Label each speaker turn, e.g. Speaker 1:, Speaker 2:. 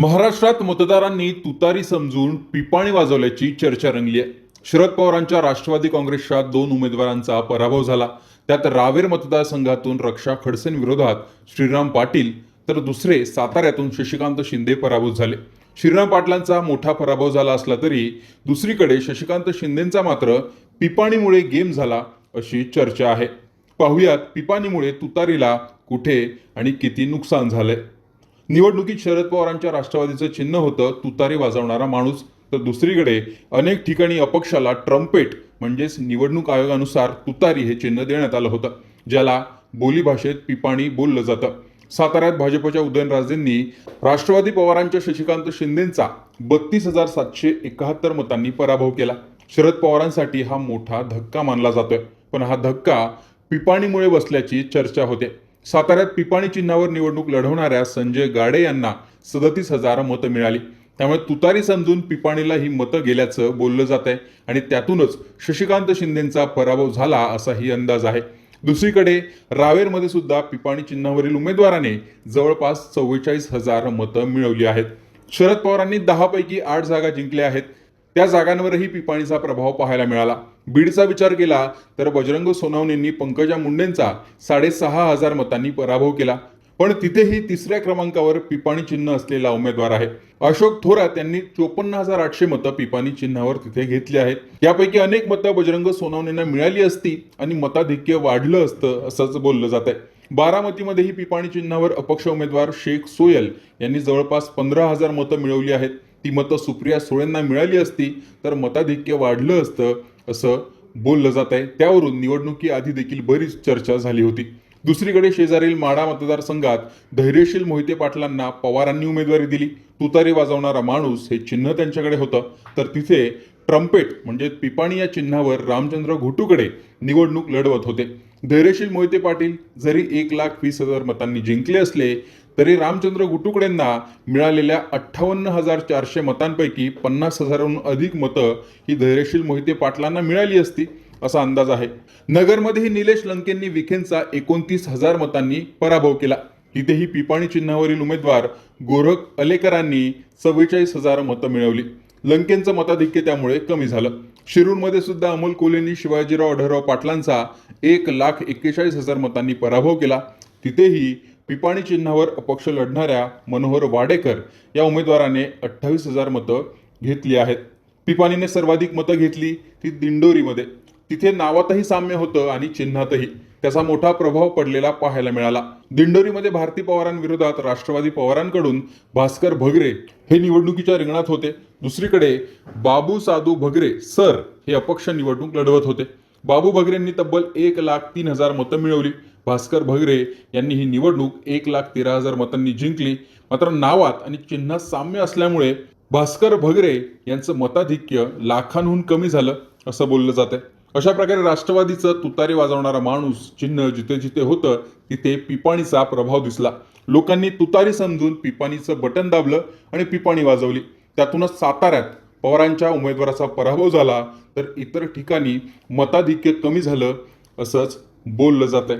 Speaker 1: महाराष्ट्रात मतदारांनी तुतारी समजून पिपाणी वाजवल्याची चर्चा रंगली आहे. शरद पवारांच्या राष्ट्रवादी काँग्रेसच्या दोन उमेदवारांचा पराभव झाला. त्यात रावेर मतदारसंघातून रक्षा खडसें विरोधात श्रीराम पाटील तर दुसरे साताऱ्यातून शशिकांत शिंदे पराभूत झाले. श्रीराम पाटलांचा मोठा पराभव झाला असला तरी दुसरीकडे शशिकांत शिंदेंचा मात्र पिपाणीमुळे गेम झाला अशी चर्चा आहे. पाहुयात पिपाणीमुळे तुतारीला कुठे आणि किती नुकसान झालंय. निवडणुकीत शरद पवारांच्या राष्ट्रवादीचं चिन्ह होतं तुतारी वाजवणारा माणूस. तर दुसरीकडे अनेक ठिकाणी अपक्षाला ट्रम्पेट म्हणजेच निवडणूक आयोगानुसार तुतारी हे चिन्ह देण्यात आलं होतं ज्याला बोलीभाषेत पिपाणी बोललं जातं. साताऱ्यात भाजपच्या उदयनराजेंनी राष्ट्रवादी पवारांच्या शशिकांत शिंदेंचा बत्तीस हजार सातशे एकाहत्तर मतांनी पराभव केला. शरद पवारांसाठी हा मोठा धक्का मानला जातोय. पण हा धक्का पिपाणीमुळे बसल्याची चर्चा होते. साताऱ्यात पिपाणी चिन्हावर निवडणूक लढवणाऱ्या संजय गाडे यांना सदतीस हजार मतं मिळाली. त्यामुळे तुतारी समजून पिपाणीला ही मतं गेल्याचं बोललं जात आहे आणि त्यातूनच शशिकांत शिंदेंचा पराभव झाला असाही अंदाज आहे. दुसरीकडे रावेरमध्ये सुद्धा पिपाणी चिन्हावरील उमेदवाराने जवळपास चव्वेचाळीस हजार मतं मिळवली आहेत. शरद पवारांनी दहापैकी आठ जागा जिंकल्या आहेत. त्या जागांवरही पिपाणीचा प्रभाव पाहायला मिळाला. बीडचा विचार केला तर बजरंग सोनवणेंनी पंकजा मुंडेंचा साडेसहा हजार मतांनी पराभव केला. पण तिथेही तिसऱ्या क्रमांकावर पिपाणी चिन्ह असलेला उमेदवार आहे. अशोक थोरात यांनी चोपन्न हजार आठशे मतं पिपाणी चिन्हावर तिथे घेतली आहेत. यापैकी अनेक मतं बजरंग सोनवणेंना मिळाली असती आणि मताधिक्य वाढलं असतं असंच बोललं जात आहे बारामतीमध्येही पिपाणी चिन्हावर अपक्ष उमेदवार शेख सोयल यांनी जवळपास पंधरा हजार मतं मिळवली आहेत. ती मतं सुप्रिया सुळेंना मिळाली असती तर मताधिक्य वाढलं असतं असं बोललं जात आहे. त्यावरून निवडणुकीआधी देखील बरीच चर्चा झाली होती. दुसरीकडे शेजारील माडा मतदारसंघात धैर्यशील मोहिते पाटलांना पवारांनी उमेदवारी दिली. तुतारी वाजवणारा माणूस हे चिन्ह त्यांच्याकडे होतं. तर तिथे ट्रम्पेट म्हणजे पिपाणी या चिन्हावर रामचंद्र घोटूकडे निवडणूक लढवत होते. धैर्यशील मोहिते पाटील जरी एक लाख वीस हजार मतांनी जिंकले असले तरी रामचंद्र गुटुकडेंना मिळालेल्या अठ्ठावन्न हजार चारशे मतांपैकी पन्नास हजाराहून अधिक मतं ही धैर्यशील मोहिते पाटलांना मिळाली असती असा अंदाज आहे. नगरमध्येही निलेश लंकेंनी विखेंचा एकोणतीस हजार मतांनी पराभव केला. तिथेही पिपाणी चिन्हावरील उमेदवार गोरख अलेकरांनी चव्वेचाळीस हजार मतं मिळवली. लंकेंचं मताधिक्य त्यामुळे कमी झालं. शिरूरमध्ये सुद्धा अमोल कोलेंनी शिवाजीराव आढळराव पाटलांचा एक लाख एक्केचाळीस हजार मतांनी पराभव केला. तिथेही पिपाणी चिन्हावर अपक्ष लढणाऱ्या मनोहर वाडेकर या उमेदवाराने अठ्ठावीस हजार मतं घेतली आहेत. पिपाणीने सर्वाधिक मतं घेतली ती दिंडोरीमध्ये. तिथे नावातही साम्य होतं आणि चिन्हातही. त्याचा मोठा प्रभाव पडलेला पाहायला मिळाला. दिंडोरीमध्ये भारती पवारांविरोधात राष्ट्रवादी पवारांकडून भास्कर भगरे हे निवडणुकीच्या रिंगणात होते. दुसरीकडे बाबू साधू भगरे सर हे अपक्ष निवडणूक लढवत होते. बाबू भगरेंनी तब्बल एक लाख तीन हजार मतं मिळवली. भास्कर भगरे यांनी ही निवडणूक एक लाख तेरा हजार मतांनी जिंकली. मात्र नावात आणि चिन्हात साम्य असल्यामुळे भास्कर भगरे यांचं मताधिक्य लाखांहून कमी झालं असं बोललं जात आहे अशा प्रकारे राष्ट्रवादीचं तुतारी वाजवणारा माणूस चिन्ह जिथे जिथे होतं तिथे पिपाणीचा प्रभाव दिसला. लोकांनी तुतारी समजून पिपाणीचं बटन दाबलं आणि पिपाणी वाजवली. त्यातूनच साताऱ्यात पवारांच्या उमेदवाराचा पराभव झाला तर इतर ठिकाणी मताधिक्य कमी झालं असंच बोललं जात आहे